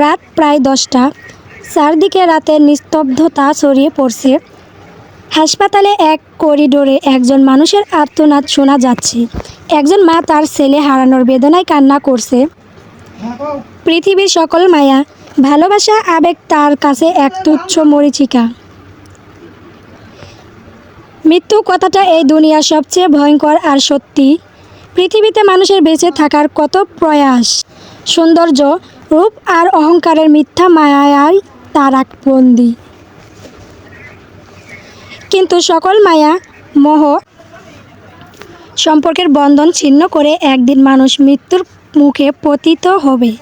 রাত প্রায় দশটা। চারদিকে রাতের নিস্তব্ধতা ছড়িয়ে পড়ছে। হাসপাতালে এক করিডোরে একজন মানুষের আর্তনাদ শোনা যাচ্ছে। একজন মা তার ছেলে হারানোর বেদনায় কান্না করছে। পৃথিবীর সকল মায়া, ভালোবাসা, আবেগ তার কাছে এক তুচ্ছ মরিচিকা। মৃত্যু কথাটা এই দুনিয়ার সবচেয়ে ভয়ঙ্কর আর সত্যি। পৃথিবীতে মানুষের বেঁচে থাকার কত প্রয়াস, সৌন্দর্য রূপ আর অহংকারের মিথ্যা মায়ায় তারা বন্দি। কিন্তু সকল মায়া, মোহ সম্পর্কের বন্ধন ছিন্ন করে একদিন মানুষ মৃত্যুর মুখে পতিত হবে।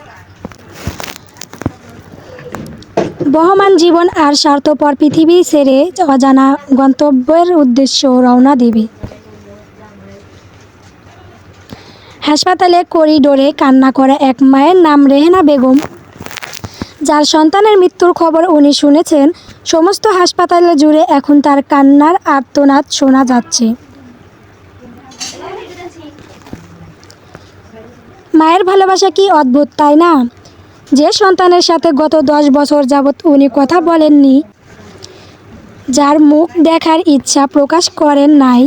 বহমান জীবন আর স্বার্থপর পৃথিবী ছেড়ে অজানা গন্তব্যের উদ্দেশ্য রওনা দেবে। হাসপাতালে করিডোরে কান্না করা এক মায়ের নাম রেহেনা বেগম। যার সন্তানের মৃত্যুর খবর উনি শুনেছেন, সমস্ত হাসপাতালে জুড়ে এখন তার কান্নার আর্তনাদ শোনা যাচ্ছে। মায়ের ভালোবাসা কি অদ্ভুত, তাই না? যে সন্তানের সাথে গত দশ বছর যাবৎ উনি কথা বলেননি, যার মুখ দেখার ইচ্ছা প্রকাশ করেন নাই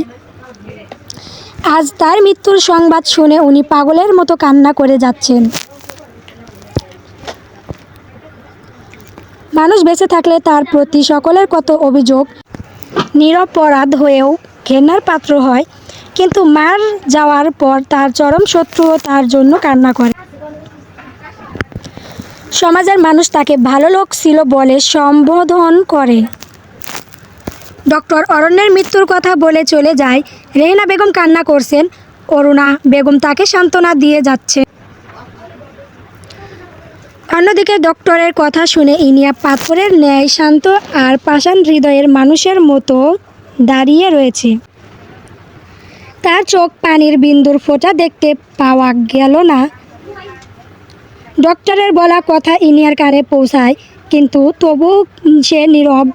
আজ তার মৃত্যুর সংবাদ শুনে উনি পাগলের মতো কান্না করে যাচ্ছেন। মানুষ বেঁচে থাকলে তার প্রতি সকলের কত অভিযোগ, নিরপরাধ হয়েও ঘেন্নার পাত্র হয়, কিন্তু মার যাওয়ার পর তার চরম শত্রুও তার জন্য কান্না করে। সমাজের মানুষ তাকে ভালো লোক ছিল বলে সম্বোধন করে। ডক্টর অরণ্যের মৃত্যুর কথা বলে চলে যায়। রেহনা বেগম কান্না করছেন। অরুণা বেগম তাকে সান্ত্বনা দিয়ে যাচ্ছে। অন্যদিকে ডক্টরের কথা শুনে ইনিয়া পাথরের ন্যায় শান্ত আর পাষাণ হৃদয়ের মানুষের মতো দাঁড়িয়ে রয়েছে। তার চোখ পানির বিন্দুর ফোঁটা দেখতে পাওয়া গেল না। ডক্টরের বলা কথা ইনিয়ার কানে পৌঁছায়, কিন্তু তবু সে নীরব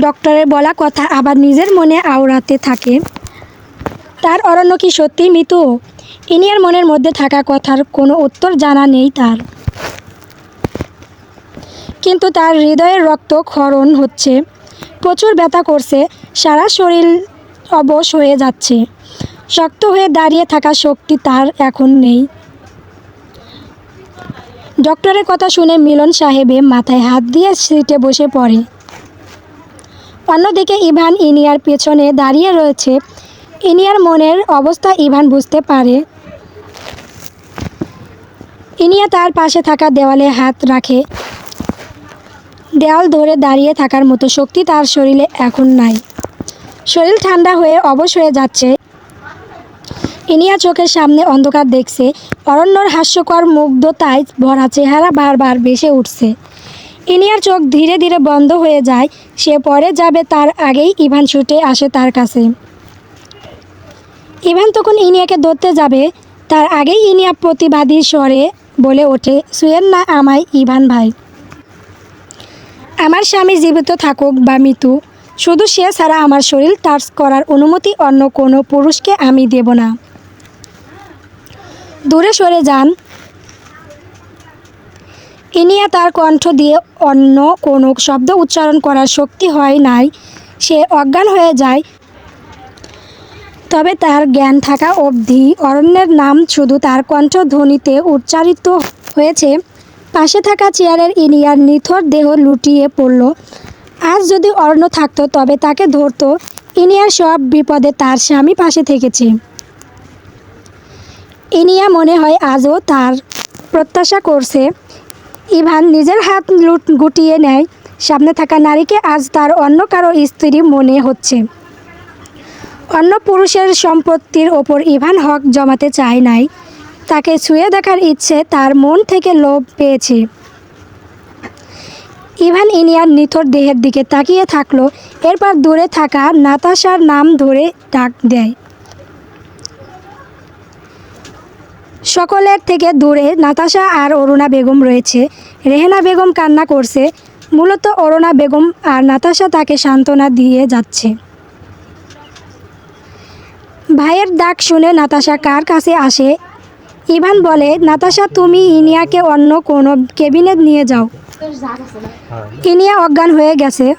ডক্টরের বলা কথা আবার নিজের মনে আওড়াতে থাকে। তার অরণ্য কি সত্যি মৃত? ইনিয়ার মনের মধ্যে থাকা কথার কোনো উত্তর জানা নেই তার। কিন্তু তার হৃদয়ের রক্ত ক্ষরণ হচ্ছে। প্রচুর ব্যথা করছে। সারা শরীর অবশ হয়ে যাচ্ছে। শক্ত হয়ে দাঁড়িয়ে থাকা শক্তি তার এখন নেই। ডক্টরের কথা শুনে মিলন সাহেবে মাথায় হাত দিয়ে সিটে বসে পড়ে। অন্যদিকে ইভান ইনিয়ার পেছনে দাঁড়িয়ে রয়েছে। ইনিয়ার মনের অবস্থা ইভান বুঝতে পারে। ইনিয়া তার পাশে থাকা দেওয়ালে হাত রাখে। দেওয়াল ধরে দাঁড়িয়ে থাকার মতো শক্তি তার শরীরে এখন নাই। শরীর ঠান্ডা হয়ে অবশ হয়ে যাচ্ছে। ইনিয়া চোখের সামনে অন্ধকার দেখছে। অরণ্যর হাস্যকর মুগ্ধতায় ভরা চেহারা বারবার ভেসে উঠছে। ইনিয়ার চোখ ধীরে ধীরে বন্ধ হয়ে যায়। সে পরে যাবে তার আগেই ইভান ছুটে আসে তার কাছে। ইভান তখন ইনিয়াকে ধরতে যাবে। তার আগেই ইনিয়া প্রতিবাদী স্বরে বলে ওঠে, সুয়েন না আমায়, ইভান ভাই। আমার স্বামী জীবিত থাকুক বা মৃত্যু, শুধু সে ছাড়া আমার শরীর টাচ করার অনুমতি অন্য কোনো পুরুষকে আমি দেব না। দূরে সরে যান ইনিয়া তার কণ্ঠ দিয়ে অন্য কোনো শব্দ উচ্চারণ করার শক্তি হয় নাই। সে অজ্ঞান হয়ে যায়। তবে তার জ্ঞান থাকা অবধি অরণ্যের নাম শুধু তার কণ্ঠধ্বনিতে উচ্চারিত হয়েছে। পাশে থাকা চেয়ারের ইনিয়ার নিথর দেহ লুটিয়ে পড়ল। আজ যদি অরণ্য থাকতো, তবে তাকে ধরতো। ইনিয়ার সব বিপদে তার স্বামী পাশে থেকেছে। ইনিয়া মনে হয় আজও তার প্রত্যাশা করছে। ইভান নিজের হাত লুট গুটিয়ে নেয়। সামনে থাকা নারীকে আজ তার অন্য কারও স্ত্রী মনে হচ্ছে। অন্য পুরুষের সম্পত্তির ওপর ইভান হক জমাতে চায় নাই। তাকে ছুঁয়ে দেখার ইচ্ছে তার মন থেকে লোভ পেয়েছে। ইভান ইনিয়ার নিথর দেহের দিকে তাকিয়ে থাকল। এরপর দূরে থাকা নাতাশার নাম ধরে ডাক দেয়। সকলের থেকে দূরে নাতাশা আর অরুণা বেগম রয়েছে। রেহেনা বেগম কান্না করছে। মূলত অরুণা বেগম আর নাতাশা তাকে সান্ত্বনা দিয়ে যাচ্ছে। ভাইয়ের ডাক শুনে নাতাশা কার কাছে আসে? ইভান বলে, নাতাশা, তুমি ইনিয়াকে অন্য কোনো কেবিনে নিয়ে যাও। ইনিয়া অজ্ঞান হয়ে গেছে।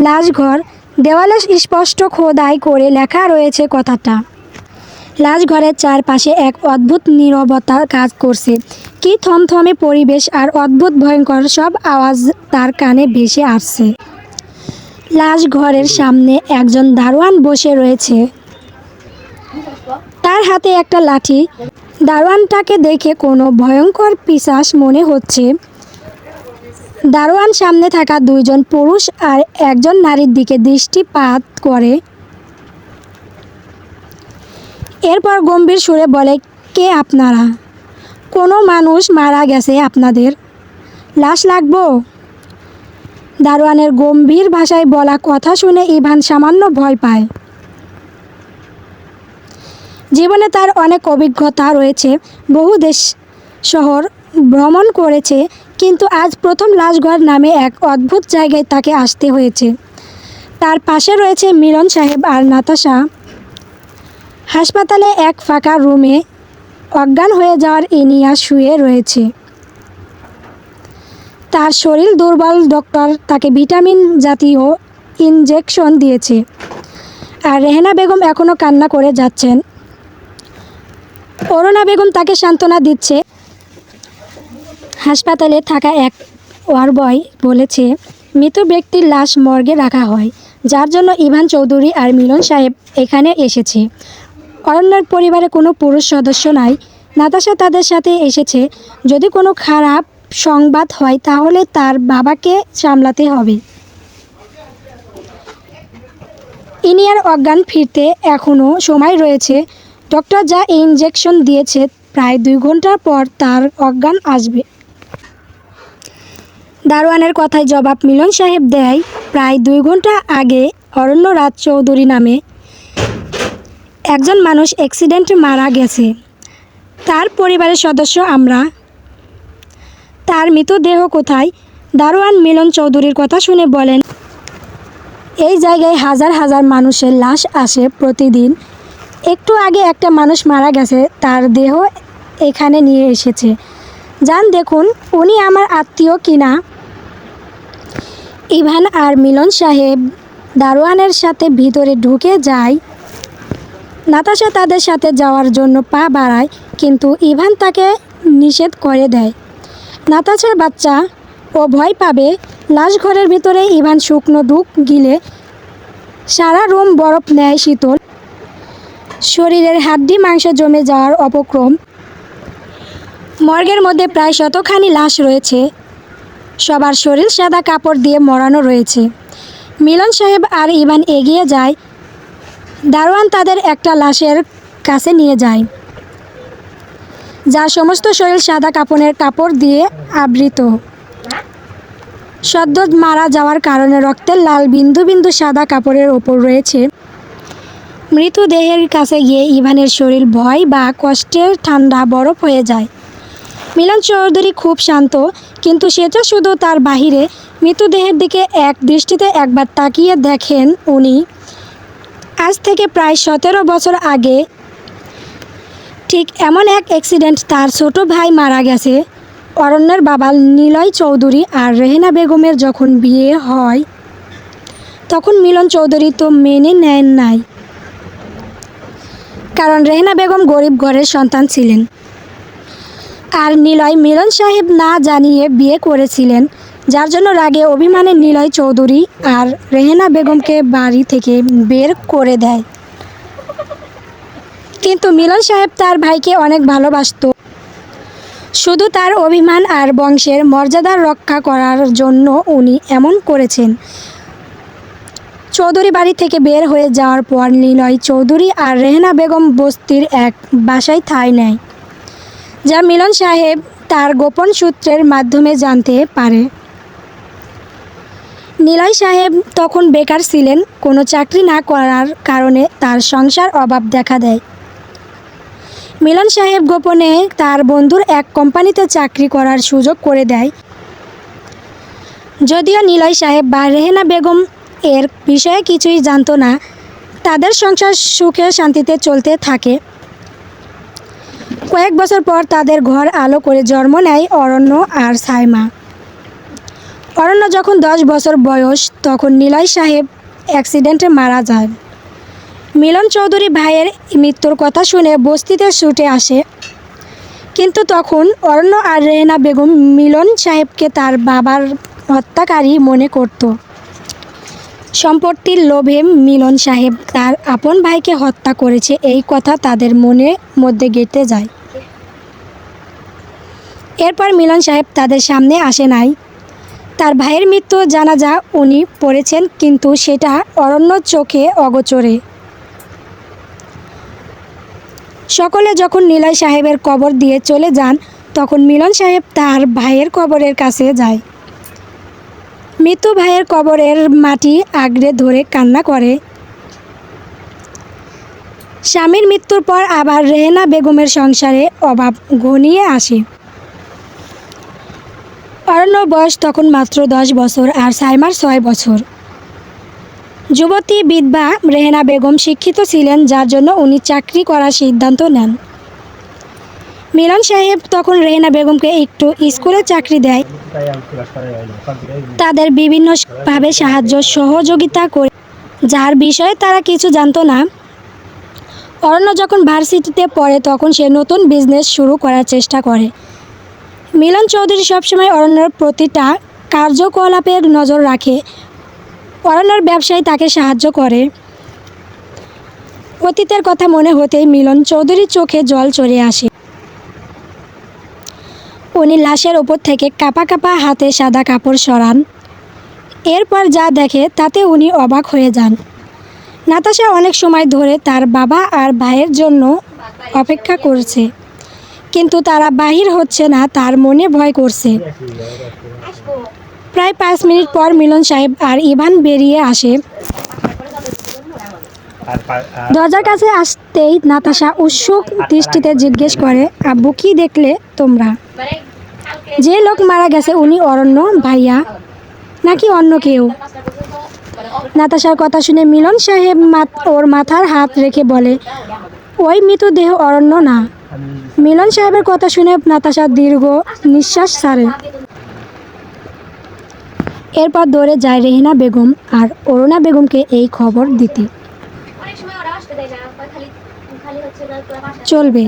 লাশ ঘর। দেওয়ালে স্পষ্ট খোদাই করে লেখা রয়েছে কথাটা। লাশ ঘরের চারপাশে এক অদ্ভুত নীরবতা কাজ করছে। কি থমথমে পরিবেশ আর অদ্ভুত ভয়ঙ্কর সব আওয়াজ তার কানে ভেসে আসছে। লাশ ঘরের সামনে একজন দারোয়ান বসে রয়েছে। তার হাতে একটা লাঠি। দারোয়ানটাকে দেখে কোনো ভয়ঙ্কর পিশাচ মনে হচ্ছে। দারোয়ান সামনে থাকা দুইজন পুরুষ আর একজন নারীর দিকে দৃষ্টিপাত করে। এরপর গম্ভীর সুরে বলে, কে আপনারা? কোনো মানুষ মারা গেছে আপনাদের? লাশ লাগবো? দারোয়ানের গম্ভীর ভাষায় বলা কথা শুনে ইভান সামান্য ভয় পায়। জীবনে তার অনেক অভিজ্ঞতা রয়েছে। বহু দেশ, শহর ভ্রমণ করেছে, কিন্তু আজ প্রথম লাশঘর নামে এক অদ্ভুত জায়গায় তাকে আসতে হয়েছে। তার পাশে রয়েছে মিলন সাহেব আর নাতাশা। হাসপাতালে এক ফাঁকা রুমে অজ্ঞান হয়ে যাওয়ার ইনিয়া শুয়ে রয়েছে। তার শরীর দুর্বল, ডক্টর তাকে ভিটামিন জাতীয় ইনজেকশন দিয়েছে আর রেহেনা বেগম এখনও কান্না করে যাচ্ছেন। অরুণা বেগম তাকে সান্ত্বনা দিচ্ছে। হাসপাতালে থাকা এক ওয়ার বয় বলেছে, মৃত ব্যক্তির লাশ মর্গে রাখা হয়, যার জন্য ইভান চৌধুরী আর মিলন সাহেব এখানে এসেছে। অরণ্যের পরিবারে কোনো পুরুষ সদস্য নাই। নাতাশা তাদের সাথে এসেছে। যদি কোনো খারাপ সংবাদ হয়, তাহলে তার বাবাকে সামলাতে হবে। ইনিয়ার অজ্ঞান ফিরতে এখনও সময় রয়েছে। ডক্টর যা ইনজেকশন দিয়েছে, প্রায় দুই ঘণ্টা পর তার অজ্ঞান আসবে। দারোয়ানের কথায় জবাব মিলন সাহেব দেয়, প্রায় দুই ঘণ্টা আগে অরণ্য রাজ চৌধুরী নামে একজন মানুষ অ্যাক্সিডেন্টে মারা গেছে। তার পরিবারের সদস্য আমরা। তার মৃতদেহ কোথায়? দারোয়ান মিলন চৌধুরীর কথা শুনে বলেন, এই জায়গায় হাজার হাজার মানুষের লাশ আসে প্রতিদিন। একটু আগে একটা মানুষ মারা গেছে, তার দেহ এখানে নিয়ে এসেছে। যান দেখুন, উনি আমার আত্মীয় কিনা ইভান আর মিলন সাহেব দারোয়ানের সাথে ভিতরে ঢুকে যায়। নাতাশা তাদের সাথে যাওয়ার জন্য পা বাড়ায়, কিন্তু ইভান তাকে নিষেধ করে দেয়। নাতাশার বাচ্চা ও ভয় পাবে, লাশ ঘরের ভিতরে ইভান শুকনো দুঃখ গিলে সারা রুম বরফ নেয় শীতল। শরীরের হাড্ডি মাংস জমে যাওয়ার অপক্রম। মর্গের মধ্যে প্রায় শতখানি লাশ রয়েছে। সবার শরীর সাদা কাপড় দিয়ে মরানো রয়েছে। মিলন সাহেব আর ইভান এগিয়ে যায় দারোয়ান তাদের একটা লাশের কাছে নিয়ে যায় যার সমস্ত শরীর সাদা কাপড়ের কাপড় দিয়ে আবৃত। সদ্য মারা যাওয়ার কারণে রক্তের লাল বিন্দু বিন্দু সাদা কাপড়ের ওপর রয়েছে। মৃতদেহের কাছে গিয়ে ইভানের শরীর ভয় বা কষ্টের ঠান্ডা বরফ হয়ে যায়। মিলন চৌধুরী খুব শান্ত, কিন্তু সেটা শুধু তার বাহিরে মৃতদেহের দিকে এক দৃষ্টিতে একবার তাকিয়ে দেখেন উনি। আজ থেকে প্রায় সতেরো বছর আগে ঠিক এমন এক অ্যাক্সিডেন্ট তার ছোট ভাই মারা গেছে। অরণ্যের বাবা নিলয় চৌধুরী আর রেহেনা বেগমের যখন বিয়ে হয়, তখন মিলন চৌধুরী তো মেনে নেন নাই। কারণ রেহেনা বেগম গরিব ঘরের সন্তান ছিলেন। আর নিলয় মিলন সাহেব না জানিয়ে বিয়ে করেছিলেন। যার জন্য রাগে অভিমানে নিলয় চৌধুরী আর রেহেনা বেগমকে বাড়ি থেকে বের করে দেয়। কিন্তু মিলন সাহেব তার ভাইকে অনেক ভালোবাসতো। শুধু তার অভিমান আর বংশের মর্যাদা রক্ষা করার জন্য উনি এমন করেছেন। চৌধুরী বাড়ি থেকে বের হয়ে যাওয়ার পর নিলয় চৌধুরী আর রেহেনা বেগম বস্তির এক বাসায় ঠাঁই নেয়, যা মিলন সাহেব তার গোপন সূত্রের মাধ্যমে জানতে পারে। নিলয় সাহেব তখন বেকার ছিলেন, কোনো চাকরি না করার কারণে তার সংসার অভাব দেখা দেয়। মিলন সাহেব গোপনে তার বন্ধুর এক কোম্পানিতে চাকরি করার সুযোগ করে দেয়। যদিও নিলয় সাহেব বা রেহেনা বেগম এর বিষয়ে কিছুই জানত না, তাদের সংসার সুখে শান্তিতে চলতে থাকে। কয়েক বছর পর তাদের ঘর আলো করে জন্ম নেয় অরণ্য আর সাইমা। অরণ্য যখন দশ বছর বয়স, তখন নিলয় সাহেব অ্যাক্সিডেন্টে মারা যায় মিলন চৌধুরী ভাইয়ের মৃত্যুর কথা শুনে বস্তিতে ছুটে আসে। কিন্তু তখন অরণ্য আর রেহেনা বেগম মিলন সাহেবকে তার বাবার হত্যাকারী মনে করত। সম্পত্তির লোভে মিলন সাহেব তার আপন ভাইকে হত্যা করেছে, এই কথা তাদের মনে মধ্যে গেঁথে যায়। এরপর মিলন সাহেব তাদের সামনে আসে নাই। তার ভাইয়ের মৃত্যু জানাজা উনি পড়েছেন, কিন্তু সেটা অরণ্য চোখে অগোচরে। সকলে যখন নিলয় সাহেবের কবর দিয়ে চলে যান, তখন মিলন সাহেব তার ভাইয়ের কবরের কাছে যায়। মৃত্যু ভাইয়ের কবরের মাটি আগড়ে ধরে কান্না করে। স্বামীর মৃত্যুর পর আবার রেহেনা বেগমের সংসারে অভাব ঘনিয়ে আসে। অরণ্য বয়স তখন মাত্র দশ বছর আর সাইমার ছয় বছর। যুবতী বিধবা রেহেনা বেগম শিক্ষিত ছিলেন, যার জন্য উনি চাকরি করার সিদ্ধান্ত নেন। মিলন সাহেব তখন রেহেনা বেগমকে একটু স্কুলে চাকরি দেয়। তাদের বিভিন্নভাবে সাহায্য, সহযোগিতা করে, যার বিষয়ে তারা কিছু জানতো না। অরণ্য যখন ভার্সিটিতে পড়ে, তখন সে নতুন বিজনেস শুরু করার চেষ্টা করে। মিলন চৌধুরী সবসময় অরণ্যর প্রতিটা কার্যকলাপের নজর রাখে। অরণ্যর ব্যবসায় তাকে সাহায্য করে। অতীতের কথা মনে হতেই মিলন চৌধুরীর চোখে জল চলে আসে। উনি লাশের ওপর থেকে কাপা কাপা হাতে সাদা কাপড় সরান। এরপর যা দেখে তাতে উনি অবাক হয়ে যান। নাতাশা অনেক সময় ধরে তার বাবা আর ভাইয়ের জন্য অপেক্ষা করছে। কিন্তু তারা বাহির হচ্ছে না তার মনে ভয় করছে। প্রায় পাঁচ মিনিট পর মিলন সাহেব আর ইভান বেরিয়ে আসে। দরজার কাছে আসতেই নাতাশা উৎসুক দৃষ্টিতে জিজ্ঞেস করে আব্বু কি দেখলে তোমরা? যে লোক মারা গেছে উনি অরণ্য ভাইয়া নাকি অন্য কেউ? নাতাশার কথা শুনে মিলন সাহেব ওর মাথার হাত রেখে বলে ওই মৃতদেহ অরণ্য না। মিলন সাহেবের কথা শুনে নাতাশা দীর্ঘ নিঃশ্বাস সারে এরপর দৌড়ে যায় রেহিনা বেগম আর অরুণা বেগমকে এই খবর দিতে। চলবে।